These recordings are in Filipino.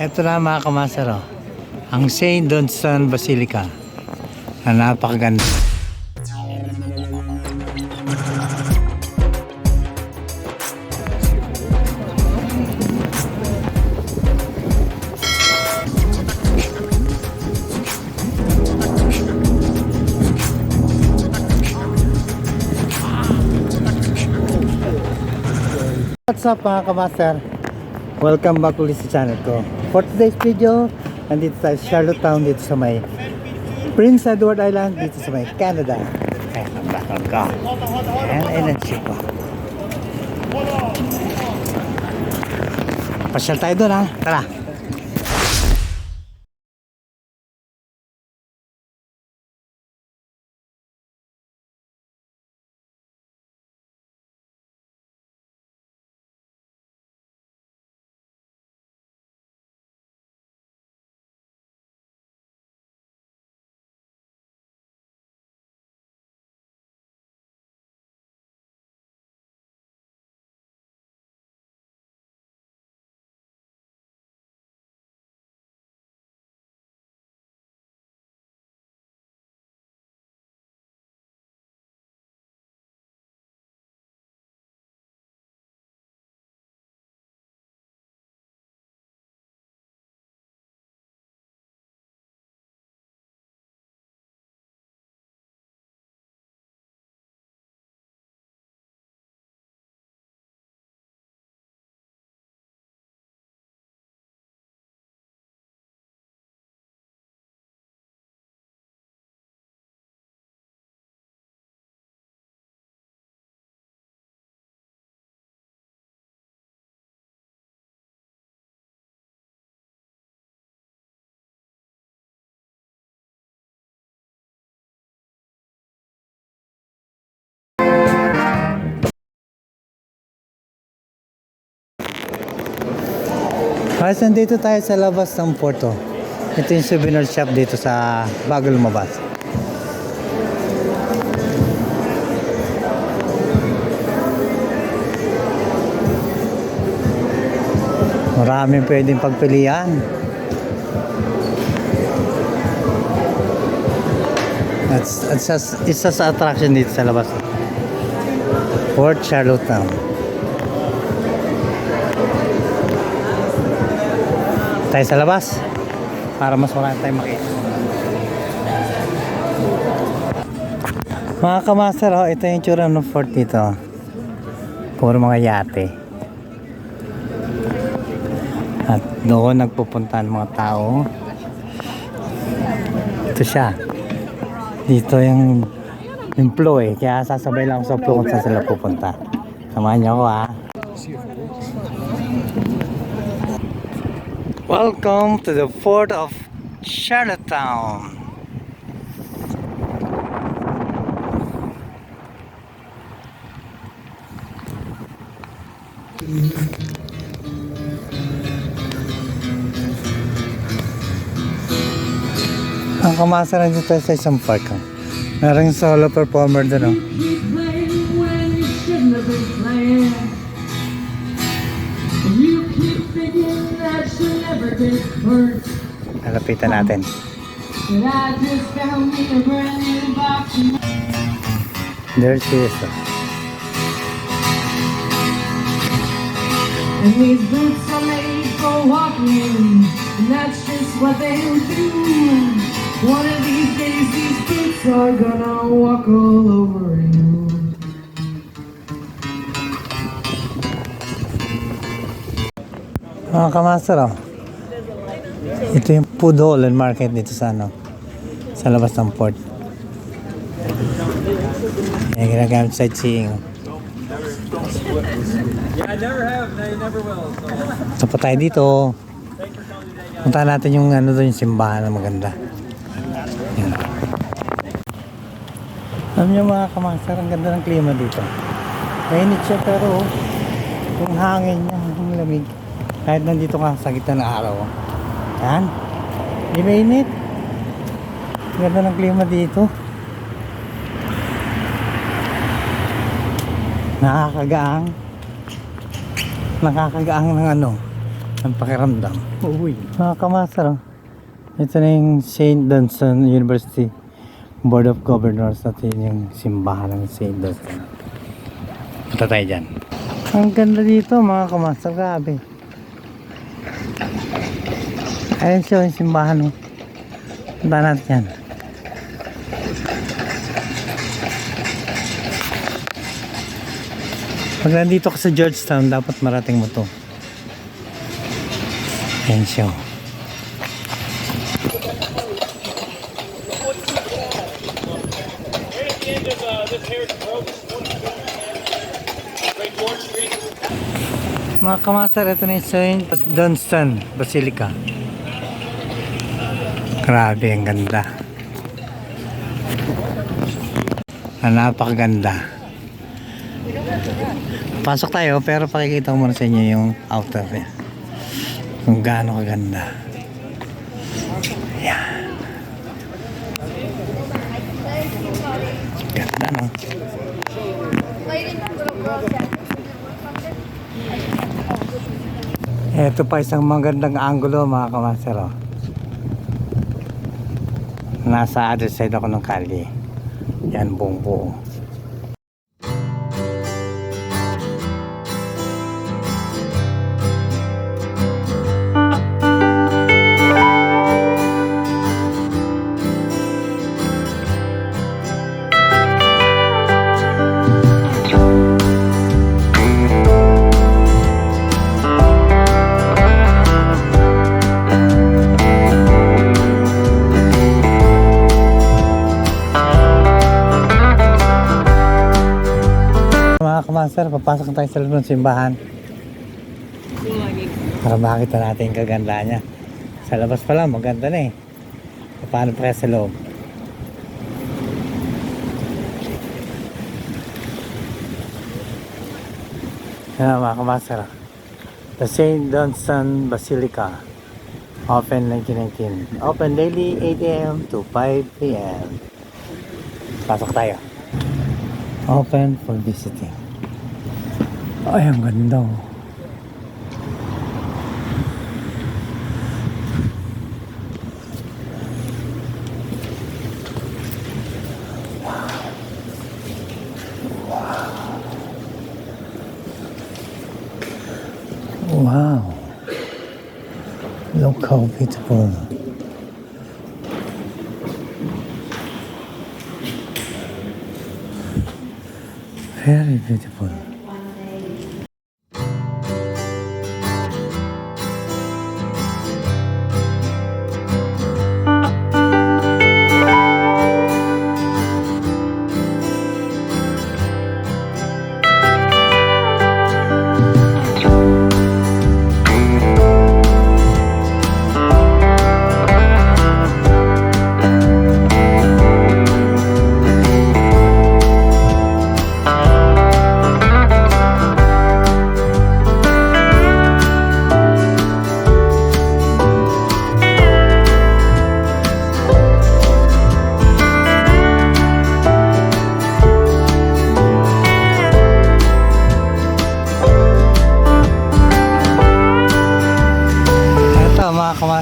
Ito na mga kamasero. Ang St. Dunstan Basilica. Na napakaganda. What's up mga kamaster? Welcome back ulit sa channel ko. For today's video, nandito tayo sa Charlottetown dito sa may Prince Edward Island dito sa may Canada. Ayan ang background ko. Ayan, ayan ang ship ko. Pasyal tayo doon ha. Tara. Guys, nandito tayo sa labas ng Porto. Ito yung souvenir shop dito sa bago lumabas. Maraming pwedeng pagpilian. At, at sa, isa sa attraction dito sa labas. Port Charlottetown. Tayo sa labas para mas marami tayong makita. Mga kamaster, oh, ito yung tsura ng fort dito. Puro mga yate. At doon nagpupunta ang mga tao. Ito siya. Dito yung yung flow eh. Kaya sasabay lang sa flow kung saan sila pupunta. Samahan niyo ako ha. Welcome to the port of Charlottetown. Ang kamasa rin dito sa isang park. Oh. Meron solo performer doon. Oh. Box and There she is. And these boots are made for walking. And that's just what they'll do. One of these days these boots are gonna walk all over you. Mga kamaster, oh. Ito yung food hall and market dito sa ano, sa labas ng port. Yung ginagamit sightseeing. So. Pa tayo dito. Punta natin yung ano doon, yung simbahan na maganda. Yan. Alam niyo mga kamaster, ang ganda ng klima dito. Mainit siya pero yung hangin niya, yung lamig. Kahit nandito ka sa gitna ng araw. Yan. Hindi mainit. Ang ganda ng klima dito. Nakakagaang. Nakakagaang ng ano. ang pakiramdam. Uy. Mga kamasar, oh. ito na yung St. Dunstan University Board of Governors at yun yung simbahan ng St. Dunstan. Punta tayo dyan. Ang ganda dito mga kamasar, grabe. Ayun siya yung simbahan. Oh. Punta natin yan. Pag nandito ka sa Georgetown, dapat marating mo to. Ayan siya. oh. Mga kamaster, ito na yung St. Dunstan Basilica. Grabe, ang ganda. Ang napakaganda. Pasok tayo, pero pakikita ko muna sa inyo yung outer niya. Kung gaano kaganda. Yan. Ganda, no? Ito pa isang magandang angulo mga kamaster oh. Nasa other side ako ng kali. Yan buong buo. Kamaster, papasok na tayo sa loob ng simbahan. Para makita natin yung kaganda niya. Sa labas pa lang, maganda na eh. Paano pa sa loob? Yan mga kamaster. The St. Dunstan Basilica. Open 1919. Open daily 8 a.m. to 5 p.m. Pasok tayo. Open for visiting. Ay. Wow. Look how beautiful. Very beautiful.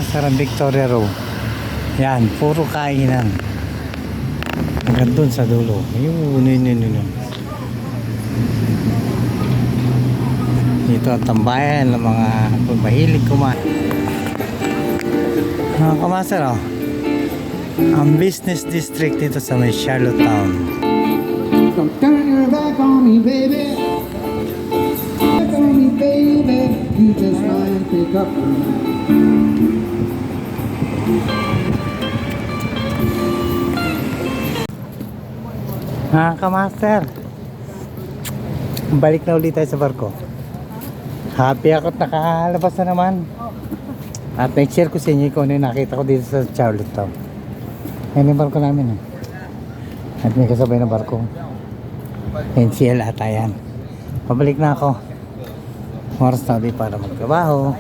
Mga kamaster ang Victoria Row. Yan, puro kainan. Hanggang dun sa dulo. Yun, yun, yun, yun. Dito ang tambayan ng mga mahilig kumain. Mga kamaster, oh. Ang business district dito sa may Charlottetown. Don't turn your back on me, baby. Back on me, baby. You just might pick up Mga kamaster. Balik na ulit tayo sa barko. Happy ako at nakalabas na naman. At na-share ko sa inyo kung ano yung nakita ko dito sa Charlottetown. Yan yung barko namin. Eh. At may kasabay na barko. NCL ata yan. Pabalik na ako. Oras na ulit para magtrabaho.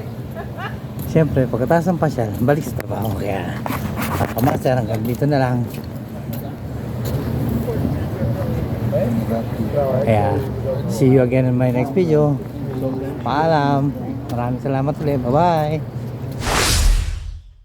Siyempre, pagkatapos ng pasyal, balik sa trabaho. Kaya, mga kamaster, hanggang dito na lang. Kaya, see you again in my next video. Paalam. Maraming salamat ulit. Bye-bye.